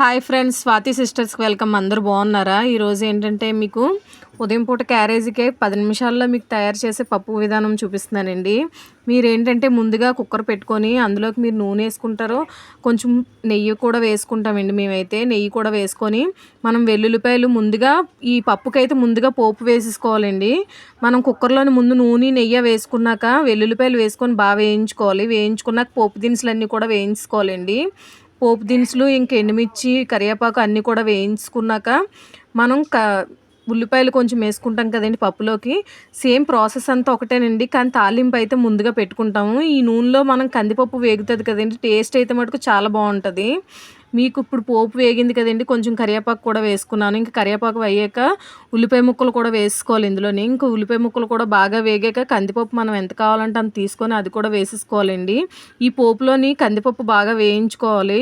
Hi friends Swathi సిస్టర్స్కి welcome అందరూ బాగున్నారా? ఈరోజు ఏంటంటే మీకు ఉదయం పూట క్యారేజీకే పది నిమిషాల్లో మీకు తయారు చేసే పప్పు విధానం చూపిస్తున్నానండి. మీరు ఏంటంటే ముందుగా కుక్కర్ పెట్టుకొని అందులోకి మీరు నూనె వేసుకుంటారో కొంచెం నెయ్యి కూడా వేసుకుంటామండి మేమైతే. నెయ్యి కూడా వేసుకొని మనం వెల్లుల్లిపాయలు ముందుగా ఈ పప్పుకైతే ముందుగా పోపు వేసేసుకోవాలండి. మనం కుక్కర్లోని ముందు నూనె నెయ్యి వేసుకున్నాక వెల్లుల్లిపాయలు వేసుకొని బాగా వేయించుకోవాలి. వేయించుకున్నాక పోపు దినుసులన్నీ కూడా వేయించుకోవాలండి. పోపు దినుసులు ఇంక ఎండుమిర్చి కరివేపాకు అన్నీ కూడా వేయించుకున్నాక మనం క ఉల్లిపాయలు కొంచెం వేసుకుంటాం కదండి పప్పులోకి. సేమ్ ప్రాసెస్ అంతా ఒకటేనండి కానీ తాలింపు అయితే ముందుగా పెట్టుకుంటాము. ఈ నూనెలో మనం కందిపప్పు వేగుతుంది కదండి టేస్ట్ అయితే మటుకు చాలా బాగుంటుంది. మీకు ఇప్పుడు పోపు వేగింది కదండి కొంచెం కరివేపాకు కూడా వేసుకున్నాను. ఇంకా కరివేపాకు అయ్యాక ఉల్లిపాయ ముక్కలు కూడా వేసుకోవాలి ఇందులోని. ఇంకా ఉల్లిపాయ ముక్కలు కూడా బాగా వేగాక కందిపప్పు మనం ఎంత కావాలంటే అంత తీసుకొని అది కూడా వేసేసుకోవాలండి. ఈ పోపులోని కందిపప్పు బాగా వేయించుకోవాలి.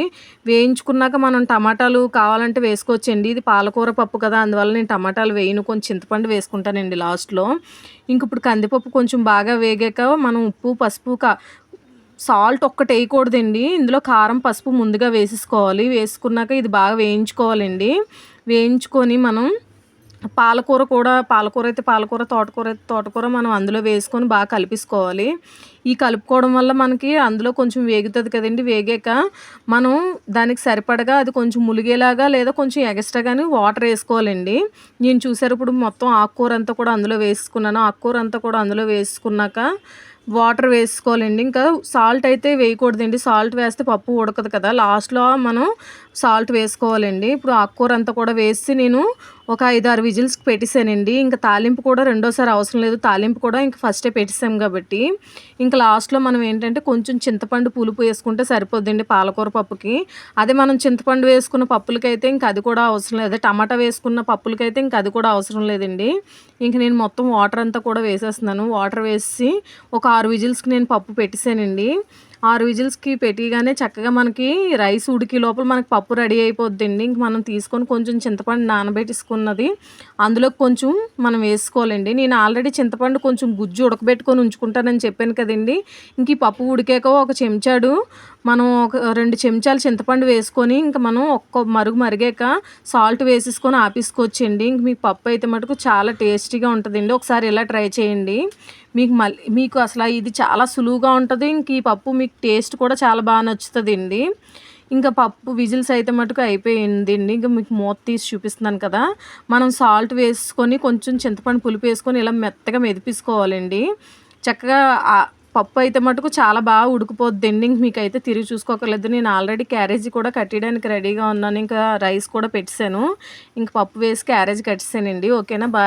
వేయించుకున్నాక మనం టమాటాలు కావాలంటే వేసుకోవచ్చండి. ఇది పాలకూర పప్పు కదా అందువల్ల నేను టమాటాలు వేయను. కొంచెం చింతపండు వేసుకుంటానండి లాస్ట్లో. ఇంక ఇప్పుడు కందిపప్పు కొంచెం బాగా వేగాక మనం ఉప్పు పసుపు కా సాల్ట్ ఒక్కటి వేయకూడదండి. ఇందులో కారం పసుపు ముందుగా వేసేసుకోవాలి. వేసుకున్నాక ఇది బాగా వేయించుకోవాలండి. వేయించుకొని మనం పాలకూర కూడా పాలకూర అయితే పాలకూర తోటకూర అయితే తోటకూర మనం అందులో వేసుకొని బాగా కలిపేసుకోవాలి. ఈ కలుపుకోవడం వల్ల మనకి అందులో కొంచెం వేగుతుంది కదండి. వేగాక మనం దానికి సరిపడగా అది కొంచెం ములిగేలాగా లేదా కొంచెం ఎగస్ట్రా కానీ వాటర్ వేసుకోవాలండి. నేను చూసారు ఇప్పుడు మొత్తం ఆకుకూర అంతా కూడా అందులో వేసుకున్నాను. ఆకుకూర అంతా కూడా అందులో వేసుకున్నాక వాటర్ వేసుకోవాలండి. ఇంకా సాల్ట్ అయితే వేయకూడదండి. సాల్ట్ వేస్తే పప్పు ఉడకదు కదా. లాస్ట్లో మనం సాల్ట్ వేసుకోవాలండి. ఇప్పుడు ఆకుకూర అంతా కూడా వేసి నేను ఒక ఐదు ఆరు విజిల్స్కి పెట్టేశానండి ఇంకా తాలింపు కూడా రెండోసారి అవసరం లేదు. తాలింపు కూడా ఇంకా ఫస్టే పెట్టేసాం కాబట్టి. ఇంకా లాస్ట్లో మనం ఏంటంటే కొంచెం చింతపండు పులుపు వేసుకుంటే సరిపోద్దండి పాలకూర పప్పుకి. అదే మనం చింతపండు వేసుకున్న పప్పులకైతే ఇంకా అది కూడా అవసరం లేదు. టమాటా వేసుకున్న పప్పులకైతే ఇంకా అది కూడా అవసరం లేదండి. ఇంక నేను మొత్తం వాటర్ అంతా కూడా వేసేస్తున్నాను. వాటర్ వేసి ఒక ఆరు విజిల్స్కి నేను పప్పు పెట్టేశానండి ఆరు విజిల్స్కి పెట్టిగానే చక్కగా మనకి రైస్ ఉడికి లోపల మనకి పప్పు రెడీ అయిపోద్దండి. ఇంక మనం తీసుకొని కొంచెం చింతపండు నానబెట్టేసుకున్నది అందులో కొంచెం మనం వేసుకోవాలండి. నేను ఆల్రెడీ చింతపండు కొంచెం గుజ్జు ఉడకబెట్టుకొని ఉంచుకుంటానని చెప్పాను కదండి. ఇంక ఈ పప్పు ఉడికాక ఒక చెంచాడు మనం ఒక రెండు చెంచాలు చింతపండు వేసుకొని ఇంకా మనం ఒక్క మరుగు మరిగాక సాల్ట్ వేసేసుకొని ఆపేసుకోవచ్చండి. ఇంక మీకు పప్పు అయితే మటుకు చాలా టేస్టీగా ఉంటుందండి. ఒకసారి ఇలా ట్రై చేయండి. మీకు మళ్ళీ మీకు అసలు ఇది చాలా సులువుగా ఉంటుంది. ఇంక ఈ పప్పు మీకు టేస్ట్ కూడా చాలా బాగా నచ్చుతుందండి. ఇంకా పప్పు విజిల్స్ అయితే మటుకు అయిపోయింది అండి ఇంకా మీకు మూత తీసి చూపిస్తున్నాను కదా. మనం సాల్ట్ వేసుకొని కొంచెం చింతపండు పులుపు వేసుకొని ఇలా మెత్తగా మెదిపించుకోవాలండి చక్కగా పప్పు అయితే మటుకు చాలా బాగా ఉడికిపోద్ది ఇంక మీకు అయితే తిరిగి చూసుకోకర్లేదు. నేను ఆల్రెడీ క్యారేజీ కూడా కట్టడానికి రెడీగా ఉన్నాను. ఇంకా రైస్ కూడా పెట్టాను ఇంక పప్పు వేసి క్యారేజ్ కట్టేసానండి ఓకేనా? బాగా